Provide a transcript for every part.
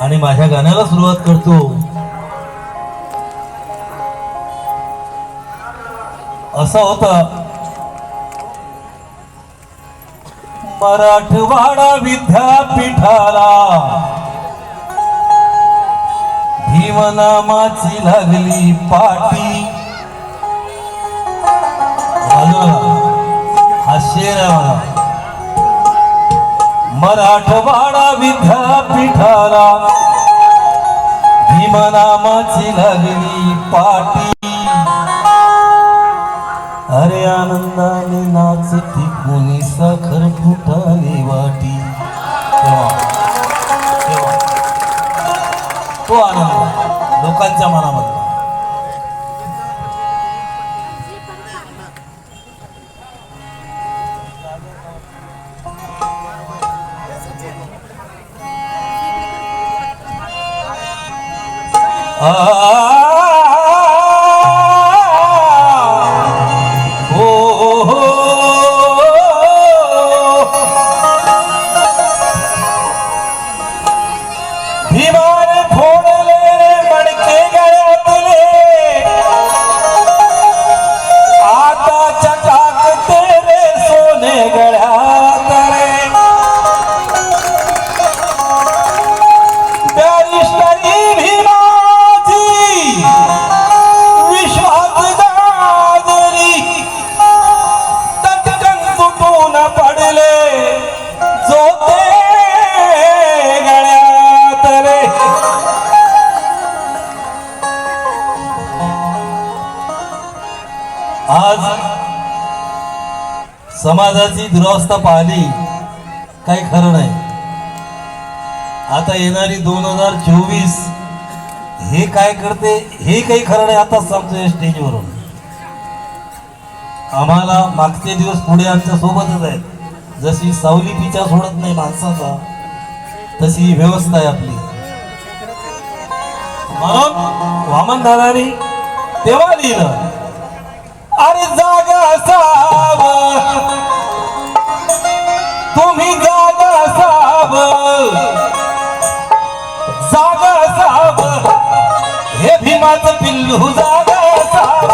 आणि माझ्या गाण्याला सुरुवात करतो. असं होत. मराठवाडा विद्यापीठाला भीमनामाची लागली पाटी. हा शेर. आहे माझा मराठवाडा विद्यापीठाला भीमनामाची लागली पाटी. अरे आनंदाने नाचती कोणी साखर फुटाने वाटी. तो आनंद लोकांच्या मनामध्ये. भीमार फोडले मडके गळ्यातले आता चटाकते रे सोने गळ्यात बॅरिस्टरी भीमाची विश्वास गाजरी तटकन तुटून समाजाची दुरावस्था पाहिली काही खरं नाही. आता येणारी दोन हजार चोवीस हे काय करते हे काही खरं नाही आता या स्टेजवरून आम्हाला मागचे दिवस पुढे आमच्या सोबतच आहेत. जशी सावली पिचा सोडत नाही माणसाचा तशी ही व्यवस्था आहे आपली. म्हणून वामन दादानी तेव्हा लिहिलं अरे जागा साब तुम्ही जागा साब जागा साव. हे भीमाचं पिल्लू जागा साब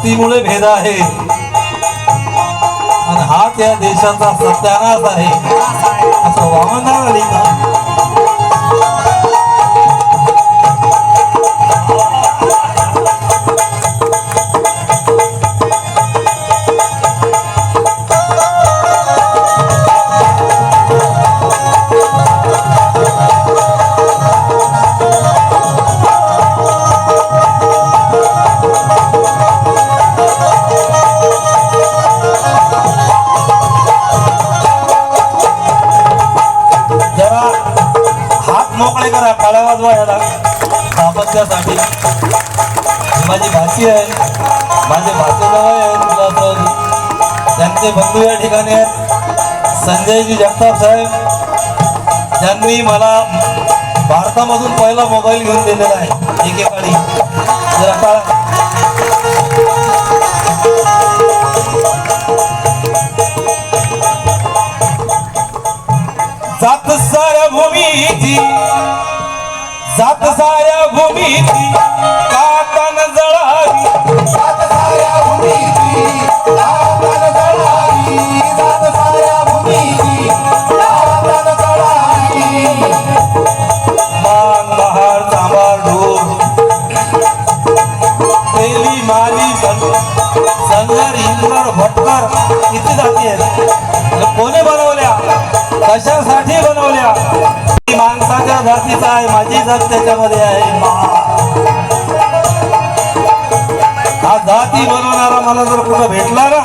जातीमुळे भेद आहे. आणि हा त्या देशाचा सत्यानाश आहे. असं वामनाला दाम्पत्यासाठी माझी भाची आहे माझे भाचे आहे तुला त्यांचे बंधू या ठिकाणी आहेत. संजयजी जगताप साहेब. ज्यांनी मला भारतामधून पहिला मोबाईल घेऊन दिलेला आहे. एकेकाळी. जरा काळा जात साऱ्या भूमीची सात साऱ्या भूमीची कातन जळावी जातीचा आहे जात त्याच्यामध्ये आहे. हा जाती बनवणारा मला जर कुठं भेटला ना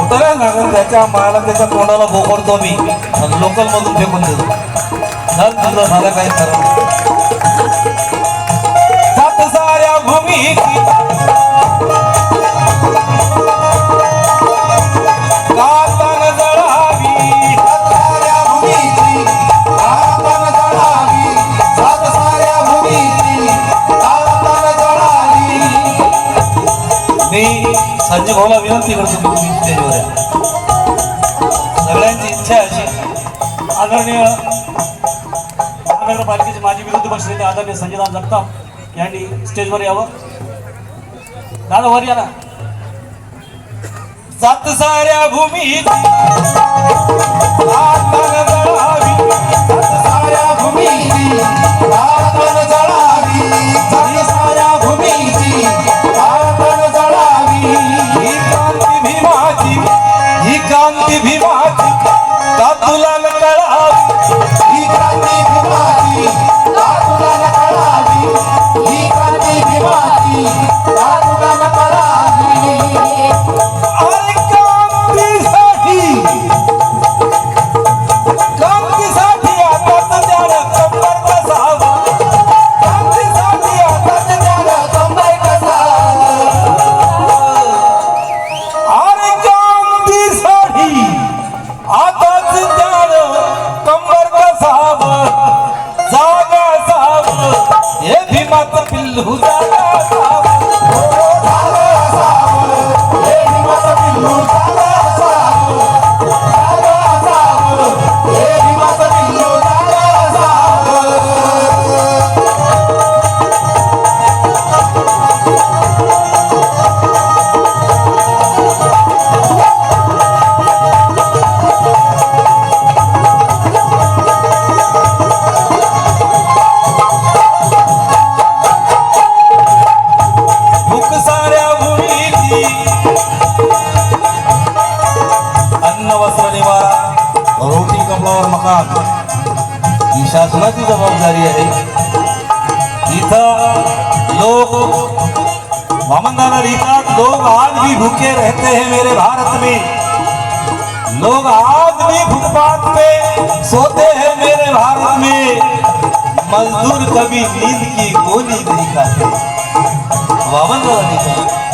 उतरा ना त्याच्या माला त्याच्या तोंडाला बोकडतो मी. लोकल मधून फेकून देतो. चल तुझं झालं काही खरं सात साऱ्या भूमी भाऊला विनंती करतो की तुम्ही सगळ्यांची इच्छा अशी आदरणीय महानगरपालिकेचे माजी विरोधी पक्षनेते आदरणीय संजयराव जगताप यांनी स्टेजवर यावं दादा वर या ना सात साऱ्या भूमीची भीमाचं पिल्लू वामनदाना लिखा लोग आज भी भूखे रहते हैं मेरे भारत में। लोग आज भी फुटपाथ पे सोते हैं मेरे भारत में। मजदूर कभी नींद की गोली नहीं खाते। वामनदाना लिखा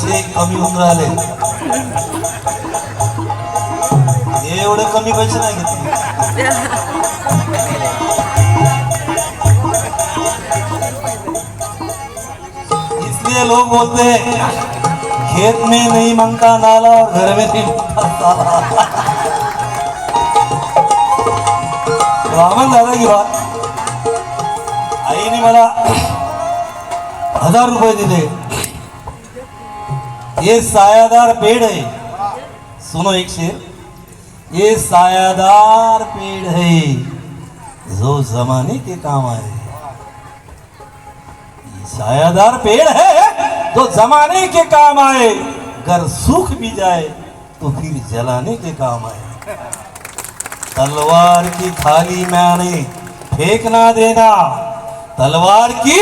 पैसे कमी होऊन राहिले. हे एवढे कमी पैसे नाही घेतले. इसलिए लोग बोलते हैं खेत में नहीं मांगता नाला और घर में नहीं मांगता ताला रामन दादा की बात. आईने मला हजार रुपये दिले. ये सायादार पेड़ है। सुनो एक शेर। ये सायादार पेड़ है। जो जमाने के काम आए सायादार पेड़ है जो जमाने के काम आए। अगर सूख भी जाए तो फिर जलाने के काम आए। तलवार की थाली में आने, फेंकना देना। तलवार की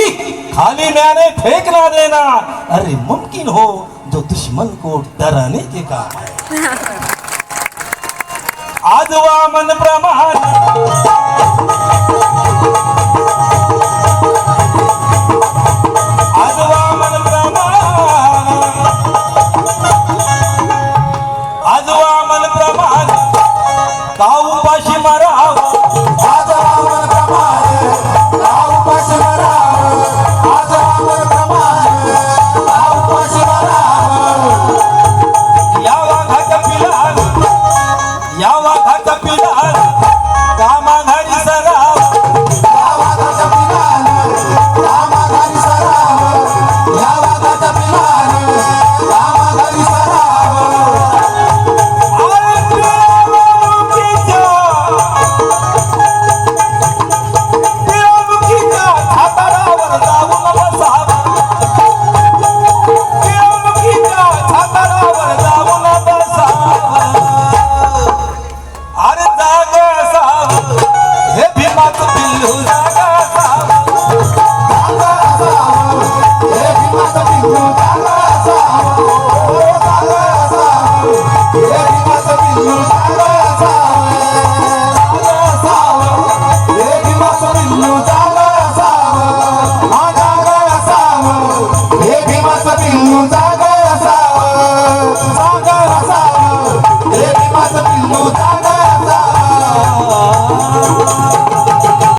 थाली में आने फेंकना देना। अरे मुमकिन हो जो दुश्मन को डराने के काम है आजवा मन प्रमाण